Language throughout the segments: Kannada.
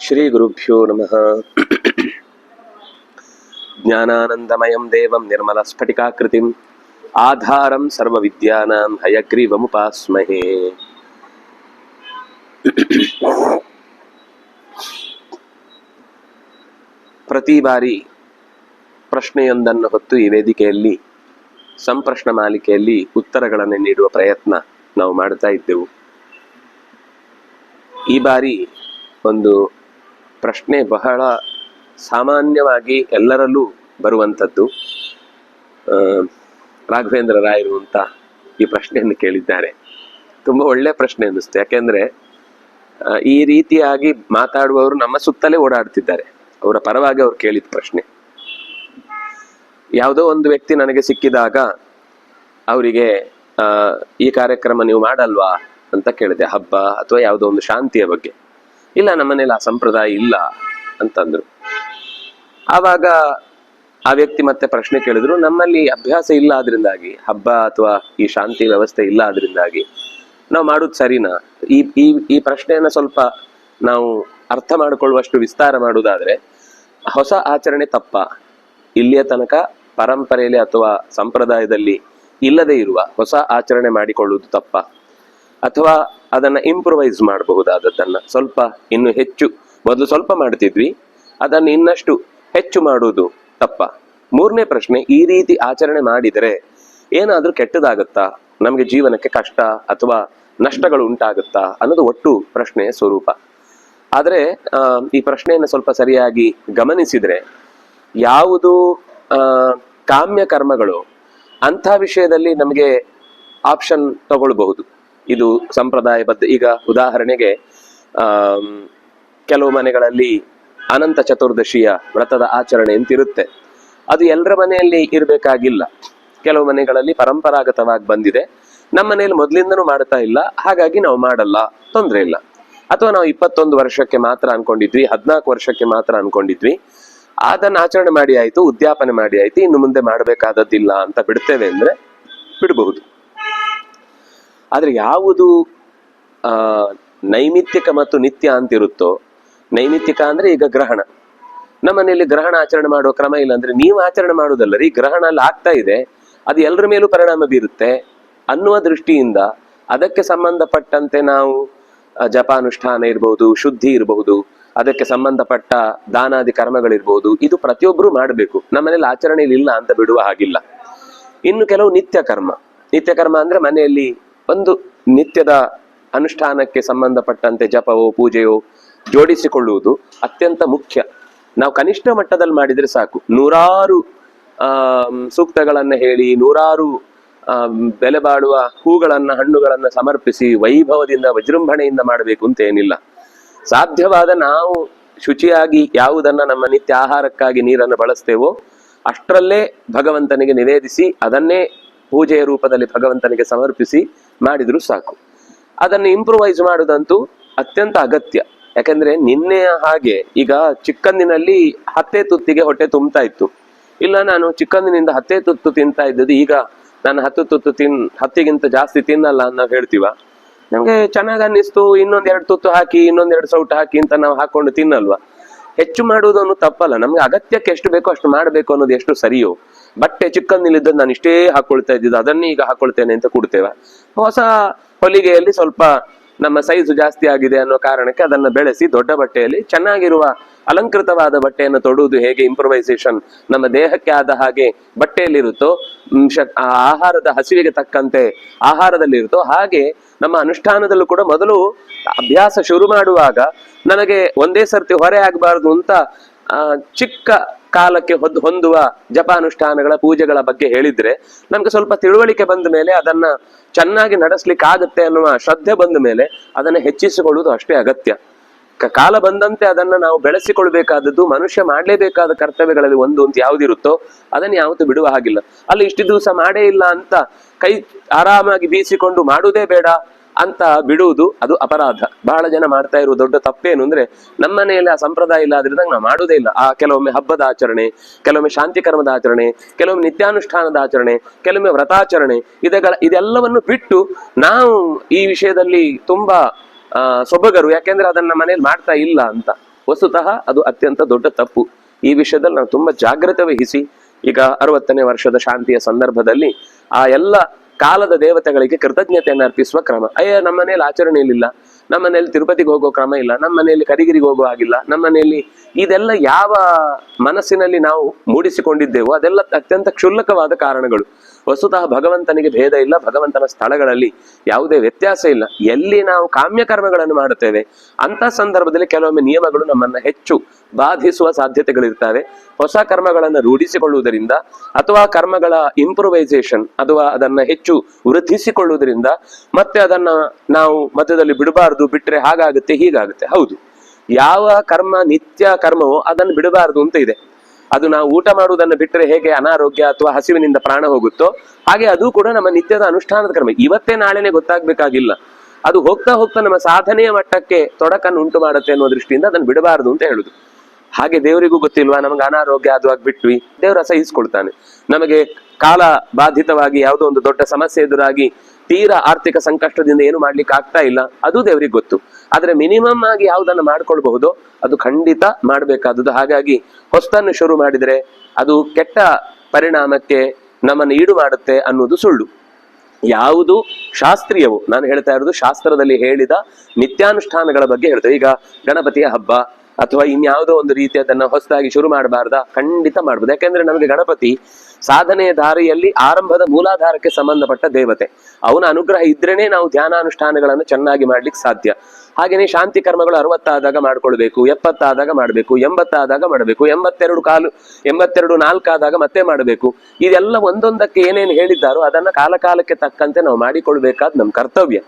ಶ್ರೀ ಗುರುಭ್ಯೋ ನಮಃ ಜ್ಞಾನಾನಂದಮಯಂ ದೇವಂ ನಿರ್ಮಲ ಸ್ಫಟಿಕಾಕೃತಿಂ ಆಧಾರಂ ಸರ್ವವಿದ್ಯಾನಾಂ ಹಯಗ್ರೀವಮುಪಾಸ್ಮಹೇ ಪ್ರತಿ ಬಾರಿ ಪ್ರಶ್ನೆಯೊಂದನ್ನು ಹೊತ್ತು ಈ ವೇದಿಕೆಯಲ್ಲಿ, ಸಂಪ್ರಶ್ನ ಮಾಲಿಕೆಯಲ್ಲಿ ಉತ್ತರಗಳನ್ನು ನೀಡುವ ಪ್ರಯತ್ನ ನಾವು ಮಾಡುತ್ತಾ ಇದ್ದೆವು. ಈ ಬಾರಿ ಒಂದು ಪ್ರಶ್ನೆ ಬಹಳ ಸಾಮಾನ್ಯವಾಗಿ ಎಲ್ಲರಲ್ಲೂ ಬರುವಂಥದ್ದು. ರಾಘವೇಂದ್ರ ರಾಯರು ಅಂತ ಈ ಪ್ರಶ್ನೆಯನ್ನು ಕೇಳಿದ್ದಾರೆ. ತುಂಬ ಒಳ್ಳೆ ಪ್ರಶ್ನೆ ಅನ್ನಿಸ್ತು. ಯಾಕೆಂದ್ರೆ ಈ ರೀತಿಯಾಗಿ ಮಾತಾಡುವವರು ನಮ್ಮ ಸುತ್ತಲೇ ಓಡಾಡ್ತಿದ್ದಾರೆ. ಅವರ ಪರವಾಗಿ ಅವ್ರು ಕೇಳಿದ ಪ್ರಶ್ನೆ. ಯಾವುದೋ ಒಂದು ವ್ಯಕ್ತಿ ನನಗೆ ಸಿಕ್ಕಿದಾಗ ಅವರಿಗೆ ಈ ಕಾರ್ಯಕ್ರಮ ನೀವು ಮಾಡಲ್ವಾ ಅಂತ ಕೇಳಿದೆ. ಹಬ್ಬ ಅಥವಾ ಯಾವುದೋ ಒಂದು ಶಾಂತಿಯ ಬಗ್ಗೆ. ಇಲ್ಲ ನಮ್ಮನೇಲಿ ಆ ಸಂಪ್ರದಾಯ ಇಲ್ಲ ಅಂತಂದ್ರು. ಆವಾಗ ಆ ವ್ಯಕ್ತಿ ಮತ್ತೆ ಪ್ರಶ್ನೆ ಕೇಳಿದ್ರು, ನಮ್ಮಲ್ಲಿ ಅಭ್ಯಾಸ ಇಲ್ಲ ಆದ್ರಿಂದಾಗಿ, ಹಬ್ಬ ಅಥವಾ ಈ ಶಾಂತಿ ವ್ಯವಸ್ಥೆ ಇಲ್ಲ ಆದ್ರಿಂದಾಗಿ, ನಾವು ಮಾಡೋದು ಸರಿನಾ? ಈ ಈ ಈ ಪ್ರಶ್ನೆಯನ್ನ ಸ್ವಲ್ಪ ನಾವು ಅರ್ಥ ಮಾಡಿಕೊಳ್ಳುವಷ್ಟು ವಿಸ್ತಾರ ಮಾಡುವುದಾದ್ರೆ ಹೊಸ ಆಚರಣೆ ತಪ್ಪ. ಇಲ್ಲಿಯ ತನಕ ಪರಂಪರೆಯಲ್ಲಿ ಅಥವಾ ಸಂಪ್ರದಾಯದಲ್ಲಿ ಇಲ್ಲದೆ ಇರುವ ಹೊಸ ಆಚರಣೆ ಮಾಡಿಕೊಳ್ಳುವುದು ತಪ್ಪ. ಅಥವಾ ಅದನ್ನು ಇಂಪ್ರೂವೈಸ್ ಮಾಡಬಹುದಾದದ್ದನ್ನ. ಸ್ವಲ್ಪ ಇನ್ನು ಹೆಚ್ಚು, ಮೊದಲು ಸ್ವಲ್ಪ ಮಾಡ್ತಿದ್ವಿ, ಅದನ್ನು ಇನ್ನಷ್ಟು ಹೆಚ್ಚು ಮಾಡುವುದು ತಪ್ಪ. ಮೂರನೇ ಪ್ರಶ್ನೆ, ಈ ರೀತಿ ಆಚರಣೆ ಮಾಡಿದರೆ ಏನಾದರೂ ಕೆಟ್ಟದಾಗುತ್ತಾ? ನಮಗೆ ಜೀವನಕ್ಕೆ ಕಷ್ಟ ಅಥವಾ ನಷ್ಟಗಳು ಉಂಟಾಗುತ್ತಾ? ಅನ್ನೋದು ಒಟ್ಟು ಪ್ರಶ್ನೆಯ ಸ್ವರೂಪ. ಆದರೆ ಈ ಪ್ರಶ್ನೆಯನ್ನು ಸ್ವಲ್ಪ ಸರಿಯಾಗಿ ಗಮನಿಸಿದರೆ, ಯಾವುದು ಕಾಮ್ಯ ಕರ್ಮಗಳು ಅಂಥ ವಿಷಯದಲ್ಲಿ ನಮಗೆ ಆಪ್ಷನ್ ತಗೊಳ್ಬಹುದು. ಇದು ಸಂಪ್ರದಾಯಬದ್ಧ. ಈಗ ಉದಾಹರಣೆಗೆ ಆ ಕೆಲವು ಮನೆಗಳಲ್ಲಿ ಅನಂತ ಚತುರ್ದಶಿಯ ವ್ರತದ ಆಚರಣೆ ಅಂತಿರುತ್ತೆ. ಅದು ಎಲ್ಲರ ಮನೆಯಲ್ಲಿ ಇರಬೇಕಾಗಿಲ್ಲ. ಕೆಲವು ಮನೆಗಳಲ್ಲಿ ಪರಂಪರಾಗತವಾಗಿ ಬಂದಿದೆ. ನಮ್ಮ ಮನೆಯಲ್ಲಿ ಮೊದಲಿಂದನೂ ಮಾಡ್ತಾ ಇಲ್ಲ. ಹಾಗಾಗಿ ನಾವು ಮಾಡಲ್ಲ. ತೊಂದರೆ ಇಲ್ಲ. ಅಥವಾ ನಾವು ಇಪ್ಪತ್ತೊಂದು ವರ್ಷಕ್ಕೆ ಮಾತ್ರ ಅನ್ಕೊಂಡಿದ್ವಿ, ಹದಿನಾಲ್ಕು ವರ್ಷಕ್ಕೆ ಮಾತ್ರ ಅನ್ಕೊಂಡಿದ್ವಿ. ಅದನ್ನ ಆಚರಣೆ ಮಾಡಿ ಆಯ್ತು, ಉದ್ಯಾಪನೆ ಮಾಡಿ ಆಯ್ತು, ಇನ್ನು ಮುಂದೆ ಮಾಡಬೇಕಾದದ್ದಿಲ್ಲ ಅಂತ ಬಿಡ್ತೇವೆ ಅಂದ್ರೆ ಬಿಡಬಹುದು. ಆದ್ರೆ ಯಾವುದು ನೈಮಿತ್ತಿಕ ಮತ್ತು ನಿತ್ಯ ಅಂತಿರುತ್ತೋ ನೈಮಿತ್ತಿಕ ಅಂದ್ರೆ ಈಗ ಗ್ರಹಣ. ನಮ್ಮನೆಯಲ್ಲಿ ಗ್ರಹಣ ಆಚರಣೆ ಮಾಡುವ ಕ್ರಮ ಇಲ್ಲ ಅಂದ್ರೆ ನೀವು ಆಚರಣೆ ಮಾಡುವುದಲ್ಲ ರೀ ಗ್ರಹಣ ಅಲ್ಲಿ ಆಗ್ತಾ ಇದೆ, ಅದು ಎಲ್ಲರ ಮೇಲೂ ಪರಿಣಾಮ ಬೀರುತ್ತೆ ಅನ್ನುವ ದೃಷ್ಟಿಯಿಂದ ಅದಕ್ಕೆ ಸಂಬಂಧಪಟ್ಟಂತೆ ನಾವು ಜಪಾನುಷ್ಠಾನ ಇರಬಹುದು ಶುದ್ಧಿ ಇರಬಹುದು ಅದಕ್ಕೆ ಸಂಬಂಧಪಟ್ಟ ದಾನಾದಿ ಕರ್ಮಗಳಿರ್ಬಹುದು ಇದು ಪ್ರತಿಯೊಬ್ಬರು ಮಾಡಬೇಕು. ನಮ್ಮನೇಲಿ ಆಚರಣೆಯಲ್ಲಿ ಇಲ್ಲ ಅಂತ ಬಿಡುವ ಹಾಗಿಲ್ಲ. ಇನ್ನು ಕೆಲವು ನಿತ್ಯ ಕರ್ಮ. ನಿತ್ಯ ಕರ್ಮ ಅಂದ್ರೆ ಮನೆಯಲ್ಲಿ ಒಂದು ನಿತ್ಯದ ಅನುಷ್ಠಾನಕ್ಕೆ ಸಂಬಂಧಪಟ್ಟಂತೆ ಜಪವೋ, ಪೂಜೆಯೋ ಜೋಡಿಸಿಕೊಳ್ಳುವುದು ಅತ್ಯಂತ ಮುಖ್ಯ. ನಾವು ಕನಿಷ್ಠ ಮಟ್ಟದಲ್ಲಿ ಮಾಡಿದರೆ ಸಾಕು. ನೂರಾರು ಸೂಕ್ತಗಳನ್ನ ಹೇಳಿ, ನೂರಾರು ಬೆಲೆ ಬಾಳುವ ಹೂಗಳನ್ನ, ಹಣ್ಣುಗಳನ್ನ ಸಮರ್ಪಿಸಿ ವೈಭವದಿಂದ, ವಿಜೃಂಭಣೆಯಿಂದ ಮಾಡಬೇಕು ಅಂತ ಏನಿಲ್ಲ. ಸಾಧ್ಯವಾದ ನಾವು ಶುಚಿಯಾಗಿ ಯಾವುದನ್ನ ನಮ್ಮ ನಿತ್ಯ ಆಹಾರಕ್ಕಾಗಿ ನೀರನ್ನು ಬಳಸ್ತೇವೋ, ಅಷ್ಟರಲ್ಲೇ ಭಗವಂತನಿಗೆ ನಿವೇದಿಸಿ, ಅದನ್ನೇ ಪೂಜೆಯ ರೂಪದಲ್ಲಿ ಭಗವಂತನಿಗೆ ಸಮರ್ಪಿಸಿ ಮಾಡಿದ್ರು ಸಾಕು. ಅದನ್ನು ಇಂಪ್ರೂವೈಸ್ ಮಾಡೋದಂತೂ ಅತ್ಯಂತ ಅಗತ್ಯ. ಯಾಕಂದ್ರೆ ನಿನ್ನೆಯ ಹಾಗೆ ಈಗ ಚಿಕ್ಕಂದಿನಲ್ಲಿ ಹತ್ತೆ ತುತ್ತಿಗೆ ಹೊಟ್ಟೆ ತುಂಬ್ತಾ ಇತ್ತು. ಇಲ್ಲ, ನಾನು ಚಿಕ್ಕಂದಿನಿಂದ ಹತ್ತೆ ತುತ್ತು ತಿಂತಾ ಇದ್ದದ್ದು, ಈಗ ನಾನು ಹತ್ತು ತುತ್ತು ತಿನ್, ಹತ್ತಿಗಿಂತ ಜಾಸ್ತಿ ತಿನ್ನಲ್ಲ ಅಂತ ನಾವು ಹೇಳ್ತೀವ. ನಮ್ಗೆ ಚೆನ್ನಾಗಿ ಅನ್ನಿಸ್ತು, ಇನ್ನೊಂದ್ ಎರಡು ತುತ್ತು ಹಾಕಿ, ಇನ್ನೊಂದ್ ಎರಡು ಸೌಟ್ ಹಾಕಿ ಅಂತ ನಾವು ಹಾಕೊಂಡು ತಿನ್ನಲ್ವಾ? ಹೆಚ್ಚು ಮಾಡುವುದನ್ನು ತಪ್ಪಲ್ಲ. ನಮ್ಗೆ ಅಗತ್ಯಕ್ಕೆ ಎಷ್ಟು ಬೇಕೋ ಅಷ್ಟು ಮಾಡಬೇಕು ಅನ್ನೋದು ಎಷ್ಟು ಸರಿಯೋ. ಬಟ್ಟೆ ಚಿಕ್ಕಂದಿಲ್ಲಿದ್ದದ್ದು ನಾನು ಇಷ್ಟೇ ಹಾಕೊಳ್ತಾ ಇದ್ದಿದ್ದು, ಅದನ್ನೇ ಈಗ ಹಾಕೊಳ್ತೇನೆ ಅಂತ ಕೊಡ್ತೇವೆ. ಹೊಸ ಹೊಲಿಗೆಯಲ್ಲಿ ಸ್ವಲ್ಪ ನಮ್ಮ ಸೈಜ್ ಜಾಸ್ತಿ ಆಗಿದೆ ಅನ್ನೋ ಕಾರಣಕ್ಕೆ ಅದನ್ನ ಬೆಳೆಸಿ ದೊಡ್ಡ ಬಟ್ಟೆಯಲ್ಲಿ ಚೆನ್ನಾಗಿರುವ ಅಲಂಕೃತವಾದ ಬಟ್ಟೆಯನ್ನು ತೊಡುವುದು ಹೇಗೆ ಇಂಪ್ರೊವೈಸೇಷನ್ ನಮ್ಮ ದೇಹಕ್ಕೆ ಆದ ಹಾಗೆ ಬಟ್ಟೆಯಲ್ಲಿರುತ್ತೋ ಆಹಾರದ ಹಸಿವಿಗೆ ತಕ್ಕಂತೆ ಆಹಾರದಲ್ಲಿ ಇರುತ್ತೋ ಹಾಗೆ ನಮ್ಮ ಅನುಷ್ಠಾನದಲ್ಲೂ ಕೂಡ ಮೊದಲು ಅಭ್ಯಾಸ ಶುರು ಮಾಡುವಾಗ ನನಗೆ ಒಂದೇ ಸರ್ತಿ ಹೊರೆ ಆಗಬಾರದು ಅಂತ ಚಿಕ್ಕ ಕಾಲಕ್ಕೆ ಹೊದ್ ಹೊಂದುವ ಜಪಾನುಷ್ಠಾನಗಳ ಪೂಜೆಗಳ ಬಗ್ಗೆ ಹೇಳಿದ್ರೆ ನಮ್ಗೆ ಸ್ವಲ್ಪ ತಿಳುವಳಿಕೆ ಬಂದ ಮೇಲೆ ಅದನ್ನ ಚೆನ್ನಾಗಿ ನಡೆಸ್ಲಿಕ್ಕೆ ಆಗುತ್ತೆ ಅನ್ನುವ ಶ್ರದ್ಧೆ ಬಂದ ಮೇಲೆ ಅದನ್ನ ಹೆಚ್ಚಿಸಿಕೊಳ್ಳುವುದು ಅಷ್ಟೇ ಅಗತ್ಯ. ಕಾಲ ಬಂದಂತೆ ಅದನ್ನ ನಾವು ಬೆಳೆಸಿಕೊಳ್ಬೇಕಾದದ್ದು, ಮನುಷ್ಯ ಮಾಡಲೇಬೇಕಾದ ಕರ್ತವ್ಯಗಳಲ್ಲಿ ಒಂದು ಅಂತ ಯಾವ್ದಿರುತ್ತೋ ಅದನ್ನ ಯಾವತ್ತು ಬಿಡುವ ಹಾಗಿಲ್ಲ. ಅಲ್ಲಿ ಇಷ್ಟು ದಿವಸ ಮಾಡೇ ಇಲ್ಲ ಅಂತ ಕೈ ಆರಾಮಾಗಿ ಬೀಸಿಕೊಂಡು ಮಾಡುವುದೇ ಬೇಡ. ಅಂತ ಬಿಡುವುದು ಅದು ಅಪರಾಧ. ಬಹಳ ಜನ ಮಾಡ್ತಾ ಇರುವ ದೊಡ್ಡ ತಪ್ಪೇನು ಅಂದ್ರೆ ನಮ್ಮ ಮನೆಯಲ್ಲಿ ಆ ಸಂಪ್ರದಾಯ ಇಲ್ಲ ಆದ್ರಿಂದ ನಾವು ಮಾಡುವುದೇ ಇಲ್ಲ. ಆ ಕೆಲವೊಮ್ಮೆ ಹಬ್ಬದ ಆಚರಣೆ, ಕೆಲವೊಮ್ಮೆ ಶಾಂತಿ ಕರ್ಮದ ಆಚರಣೆ, ಕೆಲವೊಮ್ಮೆ ನಿತ್ಯಾನುಷ್ಠಾನದ ಆಚರಣೆ, ಕೆಲವೊಮ್ಮೆ ವ್ರತಾಚರಣೆ, ಇದೆಗಳ ಇದೆಲ್ಲವನ್ನು ಬಿಟ್ಟು ನಾವು ಈ ವಿಷಯದಲ್ಲಿ ತುಂಬಾ ಸೊಬಗರು. ಯಾಕೆಂದ್ರೆ ಅದನ್ನ ಮನೇಲಿ ಮಾಡ್ತಾ ಇಲ್ಲ ಅಂತ. ವಸ್ತುತಃ ಅದು ಅತ್ಯಂತ ದೊಡ್ಡ ತಪ್ಪು. ಈ ವಿಷಯದಲ್ಲಿ ನಾವು ತುಂಬಾ ಜಾಗ್ರತೆ ವಹಿಸಿ ಈಗ ಅರವತ್ತನೇ ವರ್ಷದ ಶಾಂತಿಯ ಸಂದರ್ಭದಲ್ಲಿ ಆ ಎಲ್ಲ ಕಾಲದ ದೇವತೆಗಳಿಗೆ ಕೃತಜ್ಞತೆಯನ್ನು ಅರ್ಪಿಸುವ ಕ್ರಮ. ಅಯ್ಯ, ನಮ್ಮ ಮನೆಯಲ್ಲಿ ಆಚರಣೆಯಲ್ಲಿಲ್ಲ. ನಮ್ಮ ಮನೆಯಲ್ಲಿ ತಿರುಪತಿಗೆ ಹೋಗೋ ಕ್ರಮ ಇಲ್ಲ. ನಮ್ಮ ಮನೆಯಲ್ಲಿ ಕರಿಗಿರಿಗೆ ಹೋಗೋ ಹಾಗಿಲ್ಲ. ನಮ್ಮ ಮನೆಯಲ್ಲಿ ಇದೆಲ್ಲ ಯಾವ ಮನಸ್ಸಿನಲ್ಲಿ ನಾವು ಮೂಡಿಸಿಕೊಂಡಿದ್ದೇವೋ ಅದೆಲ್ಲ ಅತ್ಯಂತ ಕ್ಷುಲ್ಲಕವಾದ ಕಾರಣಗಳು. ವಸ್ತುತಃ ಭಗವಂತನಿಗೆ ಭೇದ ಇಲ್ಲ, ಭಗವಂತನ ಸ್ಥಳಗಳಲ್ಲಿ ಯಾವುದೇ ವ್ಯತ್ಯಾಸ ಇಲ್ಲ. ಎಲ್ಲಿ ನಾವು ಕಾಮ್ಯ ಕರ್ಮಗಳನ್ನು ಮಾಡುತ್ತೇವೆ ಅಂತ ಸಂದರ್ಭದಲ್ಲಿ ಕೆಲವೊಮ್ಮೆ ನಿಯಮಗಳು ನಮ್ಮನ್ನ ಹೆಚ್ಚು ಬಾಧಿಸುವ ಸಾಧ್ಯತೆಗಳಿರ್ತವೆ ಹೊಸ ಕರ್ಮಗಳನ್ನು ರೂಢಿಸಿಕೊಳ್ಳುವುದರಿಂದ ಅಥವಾ ಕರ್ಮಗಳ ಇಂಪ್ರೂವೈಸೇಷನ್ ಅಥವಾ ಅದನ್ನ ಹೆಚ್ಚು ವೃದ್ಧಿಸಿಕೊಳ್ಳುವುದರಿಂದ ಮತ್ತೆ ಅದನ್ನ ನಾವು ಮಧ್ಯದಲ್ಲಿ ಬಿಡಬಾರದು, ಬಿಟ್ರೆ ಹಾಗಾಗುತ್ತೆ, ಹೀಗಾಗುತ್ತೆ. ಹೌದು. ಯಾವ ಕರ್ಮ, ನಿತ್ಯ ಕರ್ಮವೋ ಅದನ್ನು ಬಿಡಬಾರದು ಅಂತ ಇದೆ. ಅದು ನಾವು ಊಟ ಮಾಡುವುದನ್ನು ಬಿಟ್ಟರೆ ಹೇಗೆ ಅನಾರೋಗ್ಯ ಅಥವಾ ಹಸಿವಿನಿಂದ ಪ್ರಾಣ ಹೋಗುತ್ತೋ, ಹಾಗೆ ಅದು ಕೂಡ ನಮ್ಮ ನಿತ್ಯದ ಅನುಷ್ಠಾನದ ಕ್ರಮ. ಇವತ್ತೇ ನಾಳೆನೆ ಗೊತ್ತಾಗ್ಬೇಕಾಗಿಲ್ಲ. ಅದು ಹೋಗ್ತಾ ಹೋಗ್ತಾ ನಮ್ಮ ಸಾಧನೆಯ ಮಟ್ಟಕ್ಕೆ ತೊಡಕನ್ನು ಉಂಟು ಮಾಡುತ್ತೆ ಅನ್ನೋ ದೃಷ್ಟಿಯಿಂದ ಅದನ್ನು ಬಿಡಬಾರದು ಅಂತ ಹೇಳುದು. ಹಾಗೆ ದೇವರಿಗೂ ಗೊತ್ತಿಲ್ವಾ, ನಮಗೆ ಅನಾರೋಗ್ಯ ಅದು ಬಿಟ್ವಿ ದೇವರ ಸಹಿಸ್ಕೊಳ್ತಾನೆ ನಮಗೆ ಕಾಲ ಬಾಧಿತವಾಗಿ ಯಾವುದೋ ಒಂದು ದೊಡ್ಡ ಸಮಸ್ಯೆ ಎದುರಾಗಿ ತೀರಾ ಆರ್ಥಿಕ ಸಂಕಷ್ಟದಿಂದ ಏನು ಮಾಡ್ಲಿಕ್ಕೆ ಆಗ್ತಾ ಇಲ್ಲ. ಅದು ದೇವರಿಗೆ ಗೊತ್ತು. ಆದ್ರೆ ಮಿನಿಮಮ್ ಆಗಿ ಯಾವ್ದನ್ನ ಮಾಡ್ಕೊಳ್ಬಹುದೋ, ಅದು ಖಂಡಿತ ಮಾಡ್ಬೇಕಾದದ್ದು. ಹಾಗಾಗಿ ಹೊಸ್ತನ್ನು ಶುರು ಮಾಡಿದ್ರೆ ಅದು ಕೆಟ್ಟ ಪರಿಣಾಮಕ್ಕೆ ನಮ್ಮನ್ನು ಈಡು ಮಾಡುತ್ತೆ ಅನ್ನೋದು ಸುಳ್ಳು. ಯಾವುದು ಶಾಸ್ತ್ರೀಯವು. ನಾನು ಹೇಳ್ತಾ ಇರೋದು ಶಾಸ್ತ್ರದಲ್ಲಿ ಹೇಳಿದ ನಿತ್ಯಾನುಷ್ಠಾನಗಳ ಬಗ್ಗೆ ಹೇಳ್ತೇವೆ. ಈಗ ಗಣಪತಿಯ ಹಬ್ಬ ಅಥವಾ ಇನ್ಯಾವುದೋ ಒಂದು ರೀತಿ ಅದನ್ನ ಹೊಸದಾಗಿ ಶುರು ಮಾಡಬಾರ್ದ? ಖಂಡಿತ ಮಾಡ್ಬೋದು. ಯಾಕೆಂದ್ರೆ ನಮಗೆ ಗಣಪತಿ ಸಾಧನೆಯ ದಾರಿಯಲ್ಲಿ ಆರಂಭದ ಮೂಲಾಧಾರಕ್ಕೆ ಸಂಬಂಧಪಟ್ಟ ದೇವತೆ. ಅವನ ಅನುಗ್ರಹ ಇದ್ರೇನೆ ನಾವು ಧ್ಯಾನಾನುಷ್ಠಾನಗಳನ್ನು ಚೆನ್ನಾಗಿ ಮಾಡ್ಲಿಕ್ಕೆ ಸಾಧ್ಯ. ಹಾಗೇನೆ ಶಾಂತಿ ಕರ್ಮಗಳು ಅರವತ್ತಾದಾಗ ಮಾಡ್ಕೊಳ್ಬೇಕು, ಎಪ್ಪತ್ತಾದಾಗ ಮಾಡಬೇಕು, ಎಂಬತ್ತಾದಾಗ ಮಾಡಬೇಕು, ಎಂಬತ್ತೆರಡು ಕಾಲು, ಎಂಬತ್ತೆರಡು ನಾಲ್ಕಾದಾಗ ಮತ್ತೆ ಮಾಡಬೇಕು. ಇದೆಲ್ಲ ಒಂದೊಂದಕ್ಕೆ ಏನೇನು ಹೇಳಿದ್ದಾರೋ ಅದನ್ನ ಕಾಲಕಾಲಕ್ಕೆ ತಕ್ಕಂತೆ ನಾವು ಮಾಡಿಕೊಳ್ಬೇಕಾದ ನಮ್ಮ ಕರ್ತವ್ಯ.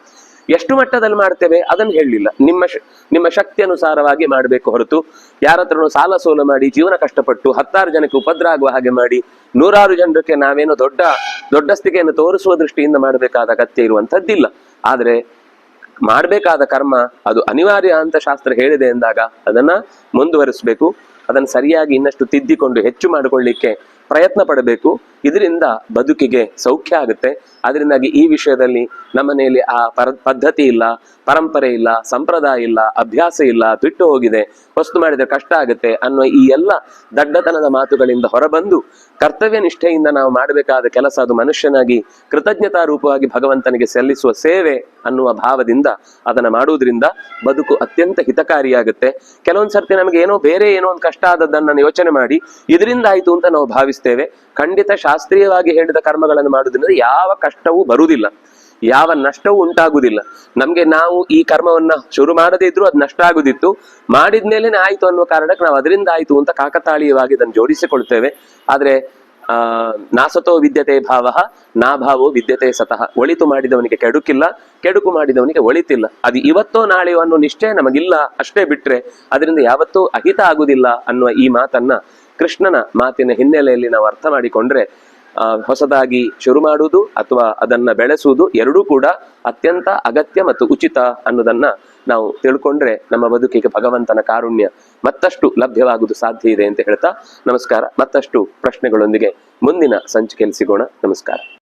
ಎಷ್ಟು ಮಟ್ಟದಲ್ಲಿ ಮಾಡ್ತೇವೆ ಅದನ್ನು ಹೇಳಲಿಲ್ಲ. ನಿಮ್ಮ ನಿಮ್ಮ ಶಕ್ತಿ ಅನುಸಾರವಾಗಿ ಮಾಡಬೇಕು ಹೊರತು ಯಾರ ಹತ್ರನೂ ಸಾಲ ಸೋಲ ಮಾಡಿ ಜೀವನ ಕಷ್ಟಪಟ್ಟು ಹತ್ತಾರು ಜನಕ್ಕೆ ಉಪದ್ರ ಆಗುವ ಹಾಗೆ ಮಾಡಿ ನೂರಾರು ಜನರಿಗೆ ನಾವೇನೋ ದೊಡ್ಡ ದೊಡ್ಡಸ್ತಿಕೆಯನ್ನು ತೋರಿಸುವ ದೃಷ್ಟಿಯಿಂದ ಮಾಡಬೇಕಾದ ಅಗತ್ಯ ಇರುವಂತದ್ದಿಲ್ಲ ಆದರೆ ಮಾಡಬೇಕಾದ ಕರ್ಮ ಅದು ಅನಿವಾರ್ಯ ಅಂತ ಶಾಸ್ತ್ರ ಹೇಳಿದೆ ಎಂದಾಗ ಅದನ್ನ ಮುಂದುವರಿಸಬೇಕು. ಅದನ್ನು ಸರಿಯಾಗಿ ಇನ್ನಷ್ಟು ತಿದ್ದಿಕೊಂಡು ಹೆಚ್ಚು ಮಾಡಿಕೊಳ್ಳಿಕ್ಕೆ ಪ್ರಯತ್ನ ಪಡಬೇಕು. ಇದರಿಂದ ಬದುಕಿಗೆ ಸೌಖ್ಯ ಆಗುತ್ತೆ. ಅದರಿಂದಾಗಿ ಈ ವಿಷಯದಲ್ಲಿ ನಮ್ಮನೆಯಲ್ಲಿ ಆ ಪರ, ಪದ್ಧತಿ ಇಲ್ಲ, ಪರಂಪರೆ ಇಲ್ಲ, ಸಂಪ್ರದಾಯ ಇಲ್ಲ, ಅಭ್ಯಾಸ ಇಲ್ಲ, ಬಿಟ್ಟು ಹೋಗಿದೆ. ವಸ್ತು ಮಾಡಿದ್ರೆ ಕಷ್ಟ ಆಗುತ್ತೆ ಅನ್ನುವ ಈ ಎಲ್ಲ ದಡ್ಡತನದ ಮಾತುಗಳಿಂದ ಹೊರಬಂದು ಕರ್ತವ್ಯ ನಿಷ್ಠೆಯಿಂದ ನಾವು ಮಾಡಬೇಕಾದ ಕೆಲಸ ಅದು ಮನುಷ್ಯನಾಗಿ ಕೃತಜ್ಞತಾ ರೂಪವಾಗಿ ಭಗವಂತನಿಗೆ ಸಲ್ಲಿಸುವ ಸೇವೆ ಅನ್ನುವ ಭಾವದಿಂದ ಅದನ್ನ ಮಾಡುವುದರಿಂದ ಬದುಕು ಅತ್ಯಂತ ಹಿತಕಾರಿಯಾಗುತ್ತೆ. ಕೆಲವೊಂದು ಸರ್ತಿ ನಮಗೆ ಏನೋ ಬೇರೆ ಏನೋ ಒಂದು ಕಷ್ಟ ಆದದ್ದನ್ನ ಯೋಚನೆ ಮಾಡಿ, ಇದರಿಂದ ಆಯ್ತು ಅಂತ ನಾವು ಭಾವಿಸ್ತೇವೆ. ಖಂಡಿತ ಶಾಸ್ತ್ರೀಯವಾಗಿ ಹೇಳಿದ ಕರ್ಮಗಳನ್ನು ಮಾಡುವುದರಿಂದ ಯಾವ ಕಷ್ಟವೂ ಬರುವುದಿಲ್ಲ. ಯಾವ ನಷ್ಟವೂ ಉಂಟಾಗುವುದಿಲ್ಲ. ನಮ್ಗೆ ನಾವು ಈ ಕರ್ಮವನ್ನ ಶುರು ಮಾಡದೇ ಇದ್ರೂ ಅದು ನಷ್ಟ ಆಗುದಿತ್ತು. ಮಾಡಿದ್ಮೇಲೆ ಆಯ್ತು ಅನ್ನುವ ಕಾರಣಕ್ಕೆ ನಾವು ಅದರಿಂದ ಆಯ್ತು ಅಂತ ಕಾಕತಾಳೀಯವಾಗಿ ಅದನ್ನು ಜೋಡಿಸಿಕೊಳ್ತೇವೆ ಆದ್ರೆ, ಆ, ನಾಸತೋ ವಿದ್ಯತೆ ಭಾವ ನಾಭಾವೋ ವಿದ್ಯತೆ ಸತಃ. ಒಳಿತು ಮಾಡಿದವನಿಗೆ ಕೆಡುಕಿಲ್ಲ, ಕೆಡುಕು ಮಾಡಿದವನಿಗೆ ಒಳಿತಿಲ್ಲ. ಅದು ಇವತ್ತೋ ನಾಳೆಯೋ ಅನ್ನೋ ನಿಷ್ಠೆ ನಮಗಿಲ್ಲ ಅಷ್ಟೇ ಬಿಟ್ರೆ, ಅದರಿಂದ ಯಾವತ್ತೂ ಅಹಿತ ಆಗುದಿಲ್ಲ ಅನ್ನುವ ಈ ಮಾತನ್ನ ಕೃಷ್ಣನ ಮಾತಿನ ಹಿನ್ನೆಲೆಯಲ್ಲಿ ನಾವು ಅರ್ಥ ಮಾಡಿಕೊಂಡ್ರೆ ಹೊಸದಾಗಿ ಶುರು ಮಾಡುವುದು ಅಥವಾ ಅದನ್ನ ಬೆಳೆಸುವುದು ಎರಡೂ ಕೂಡ ಅತ್ಯಂತ ಅಗತ್ಯ ಮತ್ತು ಉಚಿತ ಅನ್ನೋದನ್ನ ನಾವು ತಿಳ್ಕೊಂಡ್ರೆ ನಮ್ಮ ಬದುಕಿಗೆ ಭಗವಂತನ ಕಾರುಣ್ಯ ಮತ್ತಷ್ಟು ಲಭ್ಯವಾಗುವುದು ಸಾಧ್ಯ ಇದೆ ಅಂತ ಹೇಳ್ತಾ ನಮಸ್ಕಾರ. ಮತ್ತಷ್ಟು ಪ್ರಶ್ನೆಗಳೊಂದಿಗೆ ಮುಂದಿನ ಸಂಚಿಕೆಯಲ್ಲಿ ಸಿಗೋಣ. ನಮಸ್ಕಾರ.